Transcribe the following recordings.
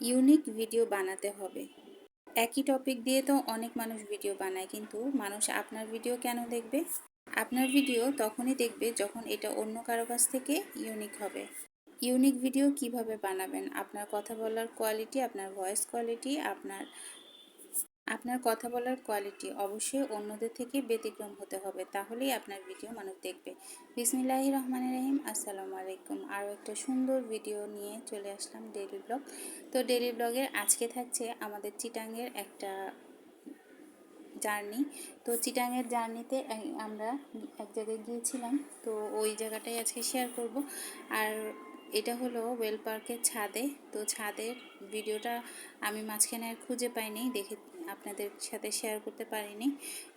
Unique video বানাতে হবে। একই টপিক দিয়ে তো অনেক মানুষ ভিডিও বানায়, কিন্তু মানুষ আপনার ভিডিও কেন দেখবে? আপনার ভিডিও তখনই দেখবে যখন এটা অন্য কারও কাছ থেকে ইউনিক হবে। ইউনিক ভিডিও কীভাবে বানাবেন? আপনার কথা বলার কোয়ালিটি আপনার ভয়েস কোয়ালিটি আপনার আপনার কথা বলার কোয়ালিটি অবশ্যই অন্যদের থেকে ব্যতিক্রম হতে হবে। তাহলেই আপনার ভিডিও মানুষ দেখবে। বিসমিল্লাহ রহমান রহিম। আসসালামু আলাইকুম। আরও একটা সুন্দর ভিডিও নিয়ে চলে আসলাম ডেলি ব্লগ তো ডেলি ব্লগের আজকে থাকছে আমাদের চিটাঙ্গের একটা জার্নি। তো চিটাঙের জার্নিতে আমরা এক জায়গায় গিয়েছিলাম। তো ওই জায়গাটাই আজকে শেয়ার করব। আর এটা হলো ওয়েল পার্কের ছাদে। তো ছাদের ভিডিওটা আমি মাঝখানে আর খুঁজে পাইনি, দেখে আপনাদের সাথে শেয়ার করতে পারিনি।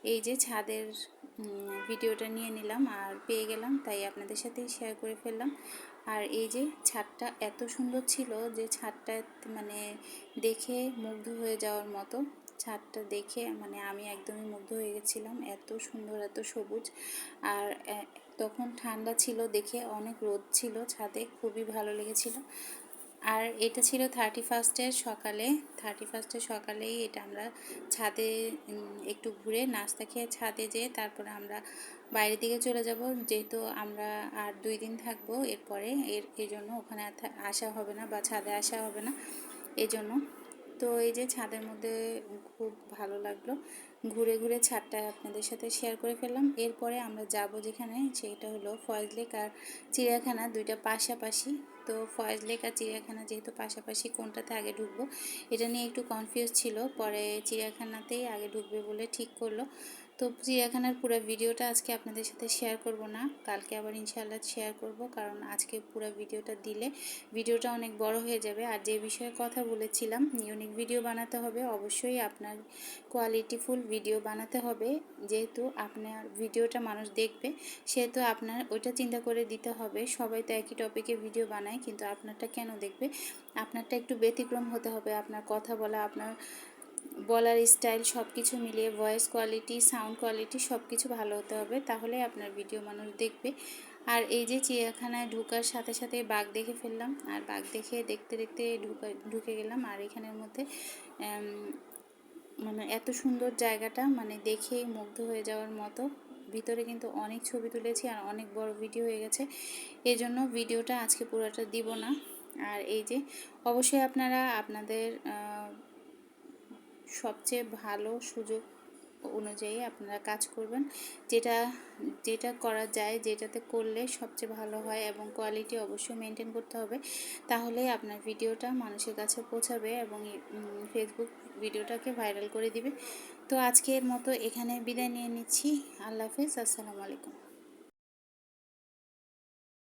এই যে ছাদের ভিডিওটা নিয়ে নিলাম আর পেয়ে গেলাম, তাই আপনাদের সাথেই শেয়ার করে ফেললাম। আর এই যে ছাদটা এত সুন্দর ছিল যে ছাদটা মানে দেখে মুগ্ধ হয়ে যাওয়ার মতো। ছাদটা দেখে মানে আমি একদমই মুগ্ধ হয়ে গেছিলাম। এত সুন্দর, এত সবুজ। আর তখন ঠান্ডা ছিল দেখে অনেক রোদ ছিল ছাদে, খুবই ভালো লেগেছিল। আর এটা ছিল থার্টি ফার্স্টের সকালে। থার্টি ফার্স্টের সকালেই এটা আমরা ছাদে একটু ঘুরে নাস্তা খেয়ে ছাদে যেয়ে তারপরে আমরা বাইরের দিকে চলে যাব। যেহেতু আমরা আর দুই দিন থাকব, এরপরে এর এই জন্য ওখানে আসা হবে না বা ছাদে আসা হবে না। এই জন্য তো এই যে ছাদের মধ্যে খুব ভালো লাগল। ঘুরে ঘুরে ছাদটা আপনাদের সাথে শেয়ার করে ফেললাম। এরপরে আমরা যাব যেখানে, সেটা হলো ফয়েজ লেক আর চিড়িয়াখানা দুইটা পাশাপাশি। তো ফয়েজ লেক আর চিড়িয়াখানা যেহেতু পাশাপাশি, কোনটাতে আগে ঢুকবো? এটা নিয়ে একটু কনফিউজ ছিল। পরে চিড়িয়াখানাতেই আগে ঢুকবে বলে ঠিক করল। তো চিড়িয়াখানার পুরো ভিডিওটা আজকে আপনাদের সাথে শেয়ার করব না। কালকে আবার ইনশাআল্লাহ শেয়ার করব, কারণ আজকে পুরো ভিডিওটা দিলে ভিডিওটা অনেক বড় হয়ে যাবে। আর যে বিষয়ে কথা বলেছিলাম ইউনিক ভিডিও বানাতে হবে, অবশ্যই আপনার কোয়ালিটিফুল ভিডিও বানাতে হবে। যেহেতু আপনার ভিডিওটা মানুষ দেখবে, সেহেতু আপনার ওইটা চিন্তা করে দিতে হবে। সবাই তো একই টপিকে ভিডিও বানায়, কিন্তু আপনারটা কেন দেখবে? আপনারটা একটু ব্যতিক্রম হতে হবে, আপনার কথা বলা, আপনার বলার স্টাইল সব কিছু মিলিয়ে ভয়েস কোয়ালিটি সাউন্ড কোয়ালিটি সব কিছু ভালো হতে হবে, তাহলে আপনার ভিডিও মানুষ দেখবে। আর এই যে চিড়িয়াখানায় ঢুকার সাথে সাথে বাঘ দেখে ফেললাম, আর বাঘ দেখে দেখতে দেখতে ঢুকা, ঢুকে গেলাম, আর এখানের মধ্যে মানে এত সুন্দর জায়গাটা মানে দেখেই মুগ্ধ হয়ে যাওয়ার মতো। ভিতরে কিন্তু অনেক ছবি তুলেছি, আর অনেক বড় ভিডিও হয়ে গেছে। এই জন্য ভিডিওটা আজকে পুরোটা দিব না। আর এই যে, অবশ্যই আপনারা আপনাদের সবচেয়ে ভালো সুযোগ অনুযায়ী আপনারা কাজ করবেন। যেটা যেটা করা যায়, যেটাতে করলে সবচেয়ে ভালো হয় এবং কোয়ালিটি অবশ্যই মেনটেন করতে হবে, তাহলেই আপনার ভিডিওটা মানুষের কাছে পৌঁছাবে এবং ফেসবুক ভিডিওটাকে ভাইরাল করে দিবে। তো আজকের মতো এখানে বিদায় নিয়ে নিচ্ছি। আল্লাহ হাফিজ। আসসালামু আলাইকুম।